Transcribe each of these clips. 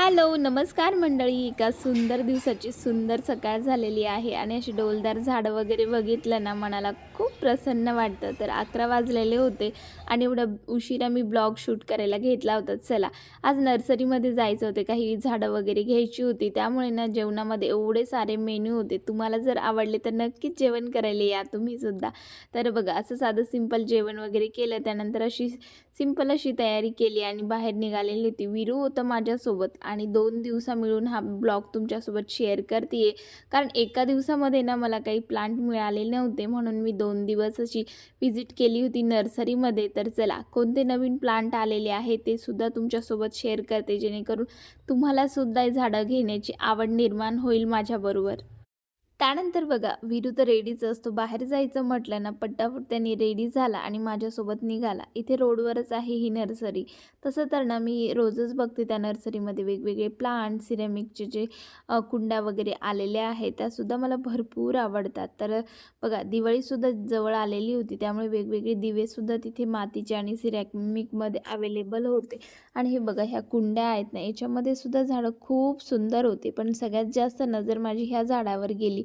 Hello नमस्कार मंडळी. एका सुंदर दिवसाची सुंदर सकाळ झालेली आहे आणि अशी डोलदार झाडं वगैरे बघितलं ना मनाला खूप प्रसन्न वाटतं. तर अकरा वाजलेले होते आणि एवढं उशिरा मी ब्लॉग शूट करायला घेतला होता. चला आज नर्सरीमध्ये जायचं होते. काही झाडं वगैरे घ्यायची होती. त्यामुळे ना जेवणामध्ये एवढे सारे मेन्यू होते. तुम्हाला जर आवडले तर नक्कीच जेवण करायला या तुम्हीसुद्धा तर बघा असं साधं सिंपल जेवण वगैरे केलं. त्यानंतर अशी सिंपल अशी तयारी केली आणि बाहेर निघालेली होती. विरू होतं माझ्यासोबत आणि दोन दिवसा मिळून हा ब्लॉग तुमच्यासोबत शेअर करते आहे कारण एका दिवसामध्ये ना मला काही प्लांट मिळाले नव्हते म्हणून मी दोन दिवस अशी व्हिजिट केली होती नर्सरीमध्ये. तर चला कोणते नवीन प्लांट आलेले आहे ते सुद्धा तुमच्यासोबत शेअर करते जेणेकरून तुम्हालासुद्धा झाडं घेण्याची आवड निर्माण होईल माझ्याबरोबर. त्यानंतर बघा विरू तर रेडीच असतो. बाहेर जायचं म्हटलं ना पट्टापट त्यांनी रेडी झाला आणि माझ्यासोबत निघाला. इथे रोडवरच आहे ही नर्सरी. तसं तर ना मी रोजच बघते त्या नर्सरीमध्ये वेगवेगळे प्लांट सिरेमिकचे जे कुंड्या वगैरे आलेल्या आहेत त्यासुद्धा मला भरपूर आवडतात. तर बघा दिवाळीसुद्धा जवळ आलेली होती त्यामुळे वेगवेगळे दिवेसुद्धा तिथे मातीचे आणि सिरेमिकमध्ये अवेलेबल होते. आणि हे बघा ह्या कुंड्या आहेत ना याच्यामध्ये सुद्धा झाडं खूप सुंदर होते. पण सगळ्यात जास्त नजर माझी ह्या झाडावर गेली.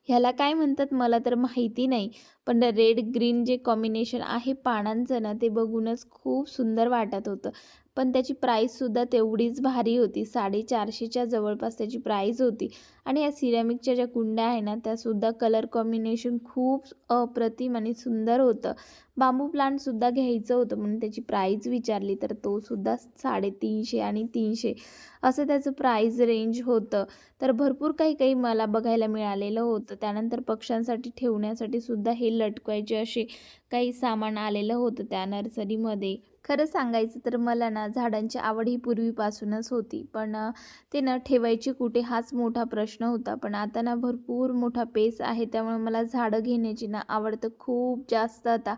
ह्याला काय म्हणतात मला तर माहिती नाही. पण रेड ग्रीन जे कॉम्बिनेशन आहे पानांचं ना ते बघूनच खूप सुंदर वाटत होतं. पण त्याची प्राईससुद्धा तेवढीच भारी होती. साडेचारशेच्या जवळपास त्याची प्राईज होती. आणि या सिरॅमिकच्या ज्या कुंड्या आहे ना त्यासुद्धा कलर कॉम्बिनेशन खूप अप्रतिम आणि सुंदर होतं. बांबू प्लांटसुद्धा घ्यायचं होतं म्हणून त्याची प्राईज विचारली तर तो सुद्धा साडेतीनशे आणि तीनशे असं त्याचं प्राईज रेंज होतं. तर भरपूर काही काही मला बघायला मिळालेलं होतं. त्यानंतर पक्ष्यांसाठी ठेवण्यासाठी सुद्धा हे लटकवायचे असे काही सामान आलेलं होतं त्या नर्सरीमध्ये. खरं सांगायचं तर मला ना झाडांची आवड ही पूर्वीपासूनच होती. पण ते ना ठेवायची कुठे हाच मोठा प्रश्न होता. पण आता ना भरपूर मोठा पेस आहे. त्यामुळे मला झाडं घेण्याची ना आवड तर खूप जास्त आता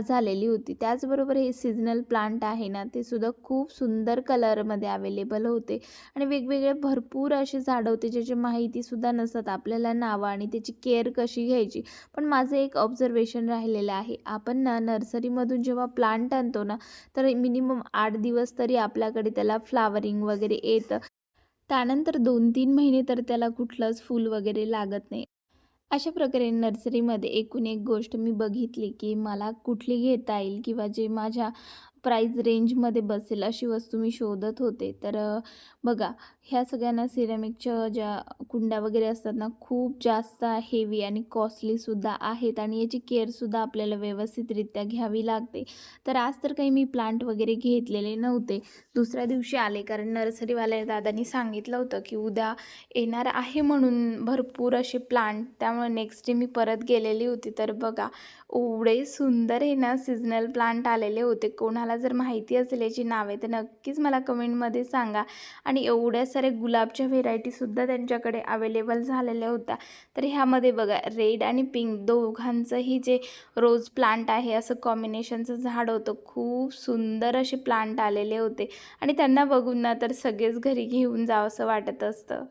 झालेली होती. त्याचबरोबर हे सीजनल प्लांट आहे ना ते सुद्धा खूप सुंदर कलरमध्ये अवेलेबल होते. आणि वेगवेगळे भरपूर असे झाडं होते ज्याची माहितीसुद्धा नसतात आपल्याला नावं आणि त्याची केअर कशी घ्यायची. पण माझं एक ऑब्झर्वेशन राहिलेलं आहे. आपण ना नर्सरीमधून जेव्हा प्लांट आणतो ना तर मिनिमम आठ दिवस तरी आपल्याकडे त्याला फ्लावरिंग वगैरे येतं. त्यानंतर दोन तीन महिने तर त्याला कुठलंच फूल वगैरे लागत नाही. अशा प्रकारे नर्सरीमध्ये एकूण एक गोष्ट मी बघितली की मला कुठली घेता येईल किंवा जे माझ्या प्राईज रेंजमध्ये बसेल अशी वस्तू मी शोधत होते. तर बघा ह्या सगळ्यांना सिरॅमिकच्या ज्या कुंड्या वगैरे असतात ना खूप जास्त हेवी आणि कॉस्टलीसुद्धा आहेत आणि याची केअरसुद्धा आपल्याला व्यवस्थितरित्या घ्यावी लागते. तर आज तर काही मी प्लांट वगैरे घेतलेले नव्हते. दुसऱ्या दिवशी आले कारण नर्सरीवाल्या दादांनी सांगितलं होतं की उद्या येणार आहे म्हणून भरपूर असे प्लांट त्यामुळे नेक्स्ट डे मी परत गेलेली होती. तर बघा एवढे सुंदर हे ना सिजनल प्लांट आलेले होते. कोणाला जर माहिती असल्याची नावे तर नक्कीच मला कमेंटमध्ये सांगा. आणि एवढ्या साऱ्या गुलाबच्या व्हेरायटीसुद्धा त्यांच्याकडे अवेलेबल झालेल्या होत्या. तर ह्यामध्ये बघा रेड आणि पिंक दोघांचंही जे रोज प्लांट आहे असं कॉम्बिनेशनचं झाड होतं. खूप सुंदर असे प्लांट आलेले होते. आणि त्यांना बघून ना तर सगळेच घरी घेऊन जावंसं वाटत असतं.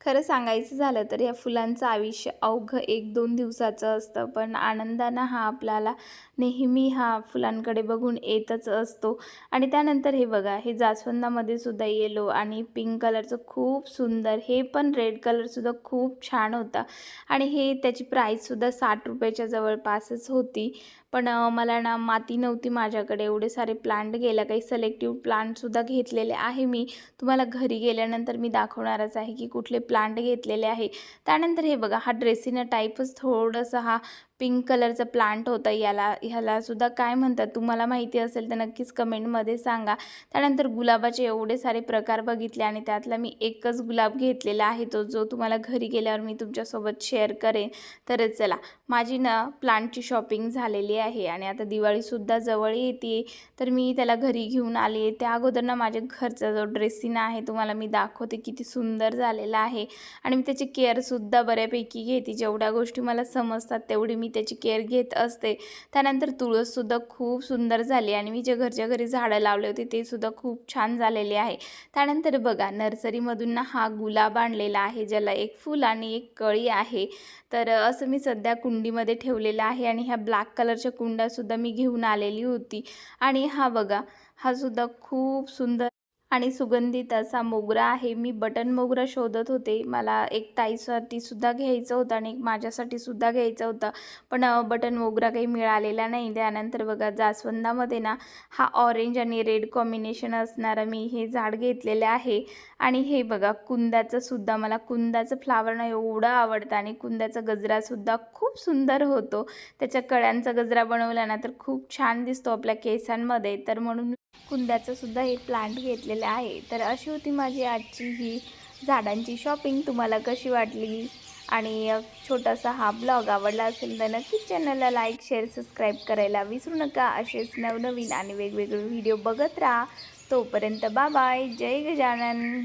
खरं सांगायचं झालं तर या फुलांचं आयुष्य अवघं एक दोन दिवसाचं असतं पण आनंदानं हा आपल्याला नेहमी हा फुलांकडे बघून येतच असतो. आणि त्यानंतर हे बघा हे जास्वंदामध्ये सुद्धा येलो आणि पिंक कलरचं खूप सुंदर हे पण रेड कलरसुद्धा खूप छान होता. आणि हे त्याची प्राईससुद्धा साठ रुपयाच्या जवळपासच होती. पण मला ना माती नव्हती माझ्याकडे. एवढे सारे प्लांट गेल्या काही सलेक्टिव्ह प्लांटसुद्धा घेतलेले आहे मी. तुम्हाला घरी गेल्यानंतर मी दाखवणारच आहे की कुठले प्लांट घेतलेले आहे. त्यानंतर हे बघा हा ड्रेसिना टाईपच थोडंसं हा पिंक कलरचा प्लांट होता याला ह्यालासुद्धा काय म्हणतात? तुम्हाला माहिती असेल तर नक्कीच कमेंटमध्ये सांगा. त्यानंतर गुलाबाचे एवढे सारे प्रकार बघितले आणि त्यातला मी एकच गुलाब घेतलेला आहे तो जो तुम्हाला घरी गेल्यावर मी तुमच्यासोबत शेअर करेन. तर चला माझी ना प्लांटची शॉपिंग झालेली आहे आणि आता दिवाळीसुद्धा जवळ येते. तर मी त्याला घरी घेऊन आले. त्या अगोदर ना माझ्या घरचा जो ड्रेसिंग आहे तुम्हाला मी दाखवते किती सुंदर झालेला आहे. आणि मी त्याची केअरसुद्धा बऱ्यापैकी घेते. जेवढ्या गोष्टी मला समजतात तेवढी मी त्याची केअर घेत असते. त्यानंतर तुळससुद्धा खूप सुंदर झाली आणि मी जे घरच्या घरी झाडं लावले होते ते सुद्धा खूप छान झालेले आहे. त्यानंतर बघा नर्सरीमधून ना हा गुलाब आणलेला आहे ज्याला एक फूल आणि एक कळी आहे. तर असं मी सध्या कुंडीमध्ये ठेवलेलं आहे आणि ह्या ब्लॅक कलरच्या कुंड्यासुद्धा मी घेऊन आलेली होती. आणि हा बघा हा सुद्धा खूप सुंदर आणि सुगंधित असा मोगरा आहे. मी बटन मोगरा शोधत होते. मला एक ताईसाठी सुद्धा घ्यायचं होतं आणि एक माझ्यासाठी सुद्धा घ्यायचं होतं. पण बटन मोगरा काही मिळालेला नाही. त्यानंतर बघा जास्वंदामध्ये ना हा ऑरेंज आणि रेड कॉम्बिनेशन असणारं मी हे झाड घेतलेलं आहे. आणि हे बघा कुंदाचं सुद्धा. मला कुंदाचं फ्लावर ना एवढं आवडतं आणि कुंदाचा गजरासुद्धा खूप सुंदर होतो. त्याच्या कळ्यांचा गजरा बनवला ना तर खूप छान दिसतो आपल्या केसांमध्ये. तर म्हणून कुंद्याचं सुद्धा हे प्लांट घेतलेलं आहे. तर अशी होती माझी आजची ही झाडांची शॉपिंग तुम्हाला कशी वाटली? आणि छोटासा हा ब्लॉग आवडला असेल तर नक्कीच चॅनलला लाईक शेअर सबस्क्राईब करायला विसरू नका. असेच नवनवीन आणि वेगवेगळे व्हिडिओ बघत राहा. तोपर्यंत बाय बाय जय गजानन.